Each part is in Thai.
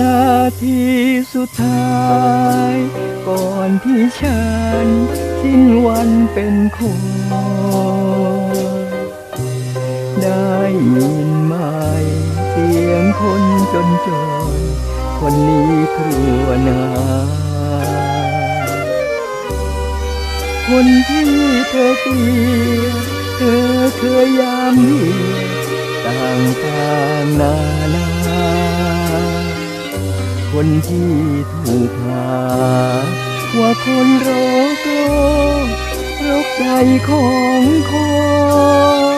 นาทีสุดท้าย ก่อนที่ฉัน สิ้นวันเป็นคนได้ยินไหมเสียงคนจนจนคนนี้ครัวนาคนที่เธอเกลียดเธอเคยยามเหียต่างต่างนานา คนที่ถูกหาว่าคนโรคโรคโรคใจของคน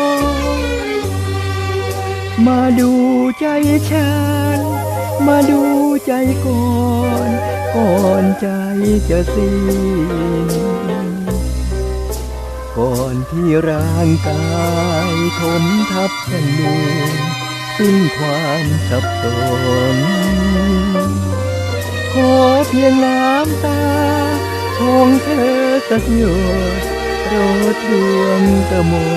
มาดูใจฉัน มาดูใจก่อน ก่อนใจจะสิ้น ก่อนที่ร่างกายทมทับแผ่นดินสิ้นความสับสน อเพียงน้ำตาของเธอสักหยดโปรดดวงตะมอ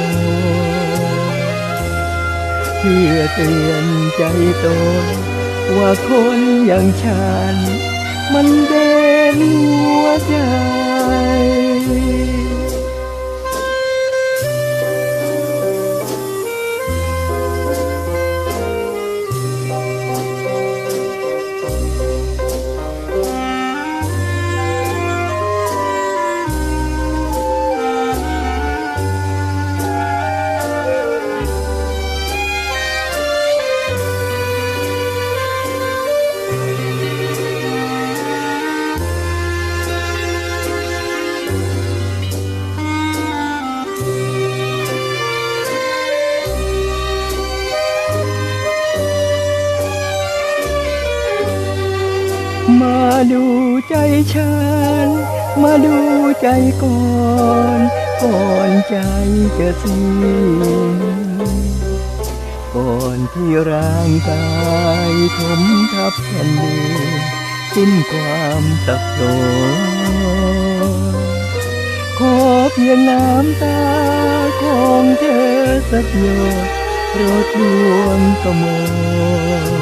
เพื่อเตือนใจตนว่าคนอย่างฉัน มันเด่นหัวใจ มาดูใจฉัน มาดูใจก่อน ก่อนใจจะสิ้นก่อนที่ร่างกายทมทับแผ่นดินสิ้นความสับสนขอเพียงน้ำตาของเธอสักหยดโปรดดวงกมอ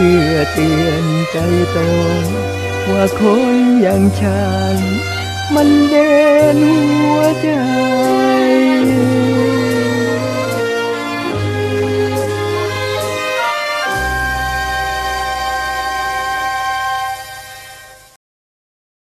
เพื่อเตือนใจตนว่าคนอย่างฉัน มันเด่นหัวใจ